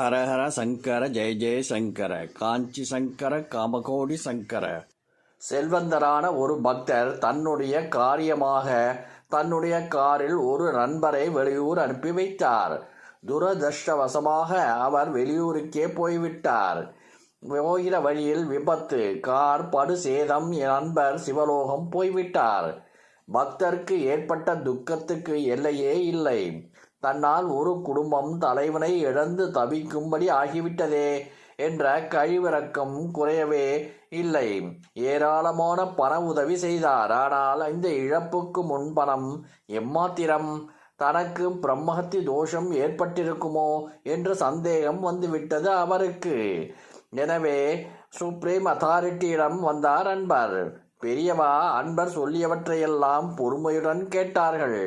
ஹரஹர சங்கர ஜெய ஜெய சங்கர காஞ்சி சங்கர காமகோடி சங்கர. செல்வந்தரான ஒரு பக்தர் தன்னுடைய காரியமாக தன்னுடைய காரில் ஒரு நண்பரை வெளியூர் அனுப்பி வைத்தார். துரதிருஷ்டவசமாக அவர் வெளியூருக்கே போய்விட்டார். போகிற வழியில் விபத்து கார் படு சேதம் நண்பர் சிவலோகம் போய்விட்டார். பக்தருக்கு ஏற்பட்ட துக்கத்துக்கு எல்லையே இல்லை. தன்னால் ஒரு குடும்பம் தலைவனை இழந்து தவிக்கும்படி ஆகிவிட்டதே என்ற கழிவிறக்கம் குறையவே இல்லை. ஏராளமான பண உதவி செய்தார். ஆனால் இந்த இழப்புக்கு முன் பணம் எம்மாத்திரம்? தனக்கு பிரம்மஹத்தி தோஷம் ஏற்பட்டிருக்குமோ என்ற சந்தேகம் வந்துவிட்டது அவருக்கு. எனவே சுப்ரீம் அத்தாரிட்டியிடம் வந்தார் அன்பர். பெரியவா அன்பர் சொல்லியவற்றையெல்லாம் பொறுமையுடன் கேட்டார்கள்.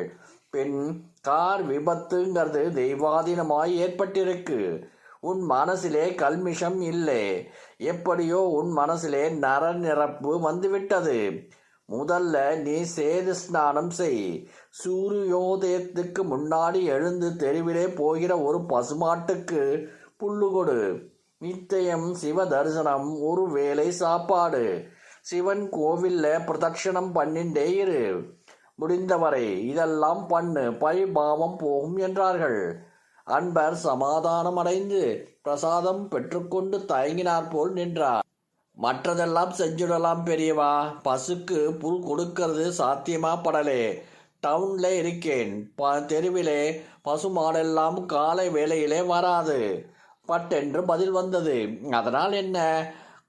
பின் கார் விபத்துங்கிறது தெய்வாதீனமாய் ஏற்பட்டிருக்கு. உன் மனசிலே கல்மிஷம் இல்லை. எப்படியோ உன் மனசிலே நர நிரப்பு வந்துவிட்டது. முதல்ல நீ சேது ஸ்நானம் செய். சூரியோதயத்துக்கு முன்னாடி எழுந்து தெருவிலே போகிற ஒரு பசுமாட்டுக்கு புல்லு கொடு. நித்தயம் சிவ தரிசனம் ஒரு வேளை சாப்பாடு. சிவன் கோவில்ல பிரதட்சணம் பண்ணிண்டே இரு. முடிந்தவரை இதெல்லாம் பண்ணு பரிபாவம் போகும் என்றார்கள். அன்பர் சமாதானம் அடைந்து பிரசாதம் பெற்றுக்கொண்டு தயங்கினார் போல் நின்றார். மற்றதெல்லாம் செஞ்சுடலாம் பெரியவா பசுக்கு புல் கொடுக்கறது சாத்தியமா படலே. டவுன்ல இருக்கேன் ப தெருவிலே பசு மாடெல்லாம் காலை வேளையிலே வராது. பட்டென்று பதில் வந்தது. அதனால் என்ன?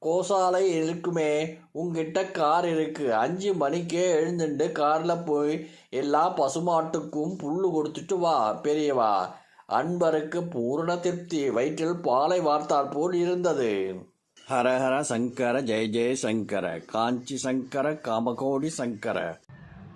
கோசாலை இருக்குமே உங்ககிட்ட கார் இருக்கு. அஞ்சு மணிக்கே எழுந்துட்டு காரில் போய் எல்லா பசுமாட்டுக்கும் புல்லு கொடுத்துட்டு வா பெரியவா. அன்பருக்கு பூரண திருப்தி. வயிற்றில் பாலை வார்த்தால் போல் இருந்தது. ஹரஹர சங்கர ஜெய ஜெய சங்கர. காஞ்சி சங்கர காமகோடி சங்கர.